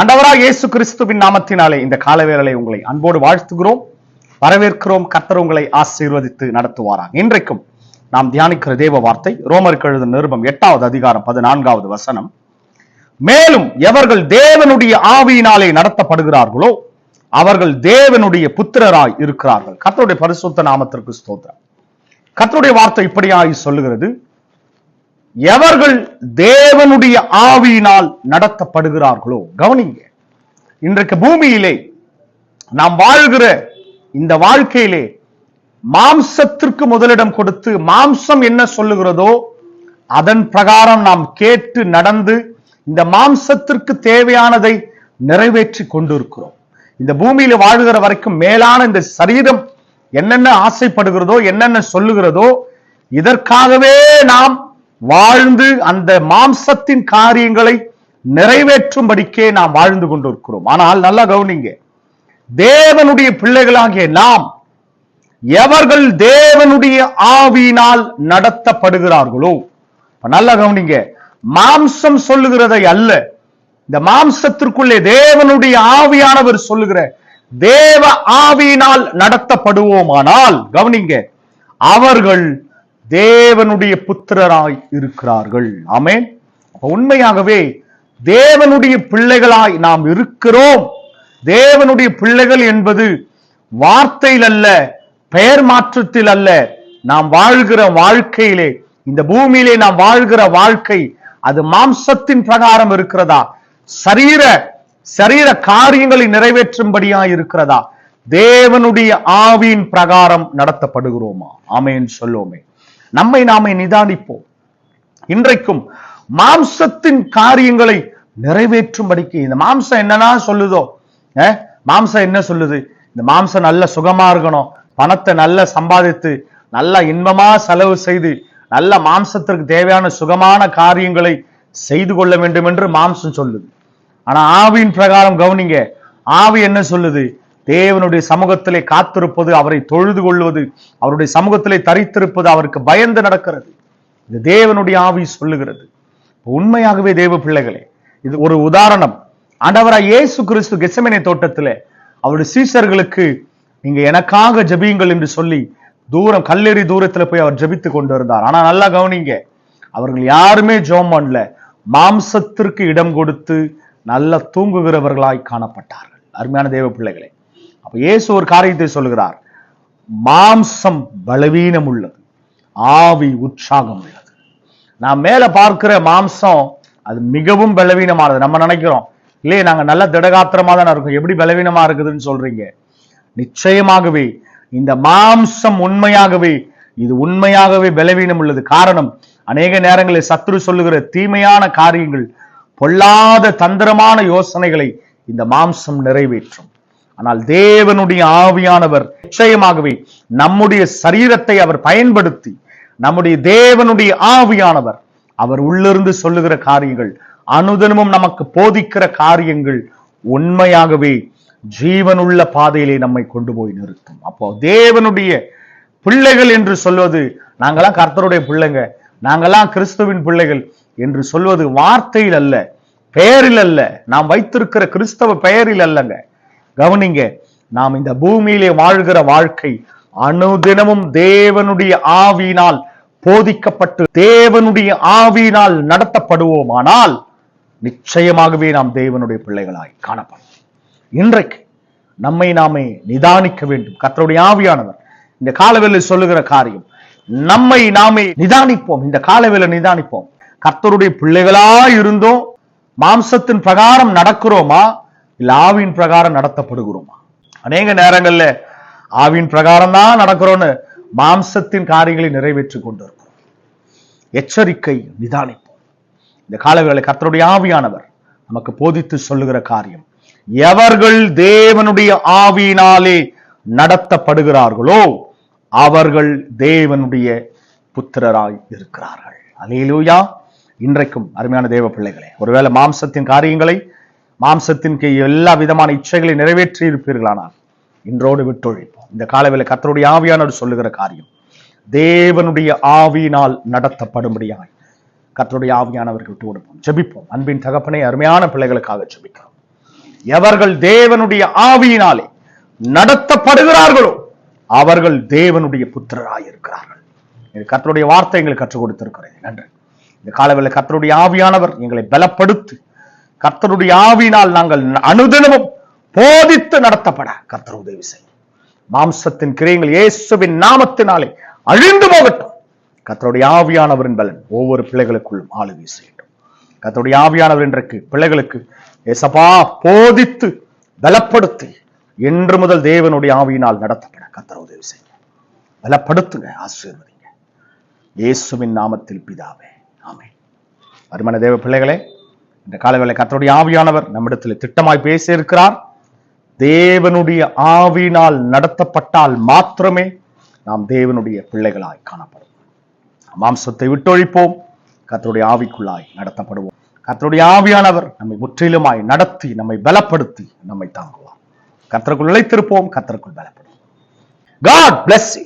ஆண்டவராக இயேசு கிறிஸ்துவின் நாமத்தினாலே இந்த காலவேளை உங்களை அன்போடு வாழ்த்துகிறோம். வரவேற்கிறோம். கர்த்தர் உங்களை ஆசீர்வதித்து நடத்துவாராக. இன்றைக்கும் நாம் தியானிக்கிற தேவ வார்த்தை ரோமருக்கு எழுதும் நிருபம் எட்டாவது அதிகாரம் பதினான்காவது வசனம். மேலும் எவர்கள் தேவனுடைய ஆவியினாலே நடத்தப்படுகிறார்களோ அவர்கள் தேவனுடைய புத்திரராய் இருக்கிறார்கள். கர்த்தருடைய பரிசுத்த நாமத்திற்கு ஸ்தோத்திரம். கர்த்தருடைய வார்த்தை இப்படியாய் சொல்லுகிறது. எவர்கள் தேவனுடைய ஆவியினால் நடத்தப்படுகிறார்களோ கவனிங்க. இன்றைக்கு பூமியிலே நாம் வாழ்கிற இந்த வாழ்க்கையிலே மாம்சத்திற்கு முதலிடம் கொடுத்து மாம்சம் என்ன சொல்லுகிறதோ அதன் பிரகாரம் நாம் கேட்டு நடந்து இந்த மாம்சத்திற்கு தேவையானதை நிறைவேற்றி கொண்டிருக்கிறோம். இந்த பூமியில வாழ்கிற வரைக்கும் மேலான இந்த சரீரம் என்னென்ன ஆசைப்படுகிறதோ என்னென்ன சொல்லுகிறதோ இதற்காகவே நாம் வாழ்ந்து அந்த மாம்சத்தின் காரியங்களை நிறைவேற்றும்படிக்கே நாம் வாழ்ந்து கொண்டிருக்கிறோம். ஆனால் நல்லா கவனிங்க தேவனுடைய பிள்ளைகளாகிய நாம் எவர்கள் தேவனுடைய ஆவியினால் நடத்தப்படுகிறார்களோ? நல்லா கவனிங்க மாம்சம் சொல்லுகிறதை அல்ல இந்த மாம்சத்திற்குள்ளே தேவனுடைய ஆவியானவர் சொல்லுகிற தேவ ஆவியினால் நடத்தப்படுவோமானால் கவனிங்க அவர்கள் தேவனுடைய புத்திரராய் இருக்கிறார்கள். ஆமேன். உண்மையாகவே தேவனுடைய பிள்ளைகளாய் நாம் இருக்கிறோம். தேவனுடைய பிள்ளைகள் என்பது வார்த்தையில் அல்ல பெயர் மாற்றத்தில் அல்ல நாம் வாழ்கிற வாழ்க்கையிலே இந்த பூமியிலே நாம் வாழ்கிற வாழ்க்கை அது மாம்சத்தின் பிரகாரம் இருக்கிறதா? சரீர சரீர காரியங்களை நிறைவேற்றும்படியா இருக்கிறதா? தேவனுடைய ஆவியின் பிரகாரம் நடத்தப்படுகிறோமா? ஆமேன் சொல்லுவோமே. நம்மை நாமே நிதானிப்போம். இன்றைக்கும் மாம்சத்தின் காரியங்களை நிறைவேற்றும்படிக்கு இந்த மாம்சம் என்னன்னா சொல்லுதோ? மாம்சம் என்ன சொல்லுது? இந்த மாம்சம் நல்ல சுகமா இருக்கணும். பணத்தை நல்லா சம்பாதித்து நல்லா இன்பமா செலவு செய்து நல்ல மாம்சத்திற்கு தேவையான சுகமான காரியங்களை செய்து கொள்ள வேண்டும் என்று மாம்சம் சொல்லுது. ஆனா ஆவியின் பிரகாரம் கவனிங்க. ஆவி என்ன சொல்லுது? தேவனுடைய சமூகத்திலே காத்திருப்பது அவரை தொழுது கொள்வது அவருடைய சமூகத்திலே தரித்திருப்பது அவருக்கு பயந்து நடக்கிறது. இது தேவனுடைய ஆவி சொல்லுகிறது. உண்மையாகவே தேவ பிள்ளைகளே இது ஒரு உதாரணம். ஆண்டவராய் இயேசு கிறிஸ்து கெசமனை தோட்டத்தில் அவருடைய சீசர்களுக்கு நீங்க எனக்காக ஜெபியுங்கள் என்று சொல்லி தூரம் கல்லெறி தூரத்துல போய் அவர் ஜபித்து கொண்டு இருந்தார் ஆனா நல்லா கவனிங்க அவர்கள் யாருமே ஜோம் பண்ணல. மாம்சத்திற்கு இடம் கொடுத்து நல்ல தூங்குகிறவர்களாய் காணப்பட்டார்கள். அருமையான தேவ பிள்ளைகளே அப்போ இயேசு ஒரு காரியத்தை சொல்லுகிறார். மாம்சம் பலவீனம் உள்ளது. ஆவி உற்சாகம் உள்ளது. நான் மேலே பார்க்கிற மாம்சம் அது மிகவும் பலவீனமானது. நம்ம நினைக்கிறோம் இல்லையே நாங்க நல்ல திடகாத்திரமா தானே இருக்கோம். எப்படி பலவீனமாக இருக்குதுன்னு சொல்றீங்க? நிச்சயமாகவே இந்த மாம்சம் உண்மையாகவே இது உண்மையாகவே பலவீனம் உள்ளது. காரணம் அநேக நேரங்களில் சத்ரு சொல்லுகிற தீமையான காரியங்கள் பொல்லாத தந்திரமான யோசனைகளை இந்த மாம்சம் நிறைவேற்றும். ஆனால் தேவனுடைய ஆவியானவர் நிச்சயமாகவே நம்முடைய சரீரத்தை அவர் பயன்படுத்தி நம்முடைய தேவனுடைய ஆவியானவர் அவர் உள்ளிருந்து சொல்லுகிற காரியங்கள் அனுதனமும் நமக்கு போதிக்கிற காரியங்கள் உண்மையாகவே ஜீவனுள்ள பாதையிலே நம்மை கொண்டு போய் நிறுத்தும். அப்போ தேவனுடைய பிள்ளைகள் என்று சொல்வது நாங்கெல்லாம் கர்த்தருடைய பிள்ளைங்க நாங்கெல்லாம் கிறிஸ்துவின் பிள்ளைகள் என்று சொல்வது வார்த்தையில் அல்ல பெயரில் அல்ல. நாம் வைத்திருக்கிற கிறிஸ்தவ பெயரில் அல்லங்க. கவனிங்க நாம் இந்த பூமியிலே வாழ்கிற வாழ்க்கை அனுதினமும் தேவனுடைய ஆவியினால் போதிக்கப்பட்டு தேவனுடைய ஆவியினால் நடத்தப்படுவோமானால் நிச்சயமாகவே நாம் தேவனுடைய பிள்ளைகளாய் காணப்படும். இன்றைக்கு நம்மை நாமே நிதானிக்க வேண்டும். கத்தருடைய ஆவியானவர் இந்த காலவேளை சொல்லுகிற காரியம் நம்மை நாமே நிதானிப்போம். இந்த காலவேளை நிதானிப்போம். கர்த்தருடைய பிள்ளைகளா இருந்தோம் மாம்சத்தின் பிரகாரம் நடக்கிறோமா? இல்ல ஆவின் பிரகாரம் நடத்தப்படுகிறோமா? அநேக நேரங்கள்ல ஆவியின் பிரகாரம் தான் நடக்கிறோன்னு மாம்சத்தின் காரியங்களை நிறைவேற்றி கொண்டிருக்கிறோம். எச்சரிக்கை நிதானிப்போம் இந்த காலவேளை கர்த்தருடைய ஆவியானவர் நமக்கு போதித்து சொல்லுகிற காரியம் எவர்கள் தேவனுடைய ஆவியினாலே நடத்தப்படுகிறார்களோ அவர்கள் தேவனுடைய புத்திரராய் இருக்கிறார்கள். அலையிலூயா இன்றைக்கும் அருமையான தேவ பிள்ளைகளே ஒருவேளை மாம்சத்தின் காரியங்களை மாம்சத்தின் கீழ் எல்லா விதமான இச்சைகளை நிறைவேற்றி இருப்பீர்களானால் இன்றோடு விட்டொழிப்போம். இந்த காலவில கத்தருடைய ஆவியானவர் சொல்லுகிற காரியம் தேவனுடைய ஆவியினால் நடத்தப்படும்படியாய் கத்தருடைய ஆவியானவர்கள் விட்டு கொடுப்போம். ஜெபிப்போம். அன்பின் தகப்பனை அருமையான பிள்ளைகளுக்காக ஜெபிக்கிறோம். எவர்கள் தேவனுடைய ஆவியினாலே நடத்தப்படுகிறார்களோ அவர்கள் தேவனுடைய புத்திரராய் இருக்கிறார்கள் இது கத்தருடைய வார்த்தை எங்களுக்கு கற்றுக் கொடுத்திருக்கிறேன் நன்றி. இந்த காலவில கத்தருடைய ஆவியானவர் எங்களை பலப்படுத்தி கர்த்தருடைய ஆவினால் நாங்கள் அனுதினமும் போதித்து நடத்தப்பட. கர்த்தர் உதவி செய்யும். மாம்சத்தின் கிரியங்கள் இயேசுவின் நாமத்தினாலே அழிந்து போகட்டும். கர்த்தருடைய ஆவியானவரின் பலன் ஒவ்வொரு பிள்ளைகளுக்குள்ளும் ஆளுகை செய்யட்டும். கர்த்தருடைய ஆவியானவர் இன்றைக்கு பிள்ளைகளுக்கு ஏசப்பா போதித்து பலப்படுத்தி என்று முதல் தேவனுடைய ஆவியினால் நடத்தப்பட கர்த்தர் உதவி செய்ய பலப்படுத்துங்க ஆசீர்வதிங்க. இயேசுவின் நாமத்தில் பிதாவே ஆமே அருமன தேவ பிள்ளைகளே இந்த காலவேளை கத்தருடைய ஆவியானவர் நம்மிடத்தில் திட்டமாய் பேசியிருக்கிறார். தேவனுடைய ஆவினால் நடத்தப்பட்டால் மாத்திரமே நாம் தேவனுடைய பிள்ளைகளாய் காணப்படும். மாம்சத்தை விட்டொழிப்போம். கத்தருடைய ஆவிக்குள்ளாய் நடத்தப்படுவோம். கத்தருடைய ஆவியானவர் நம்மை முற்றிலுமாய் நடத்தி நம்மை பலப்படுத்தி நம்மை தாங்குவார். கத்தருக்குள் நிலைத்திருப்போம் கத்தருக்குள் பலப்படுவோம். God bless you.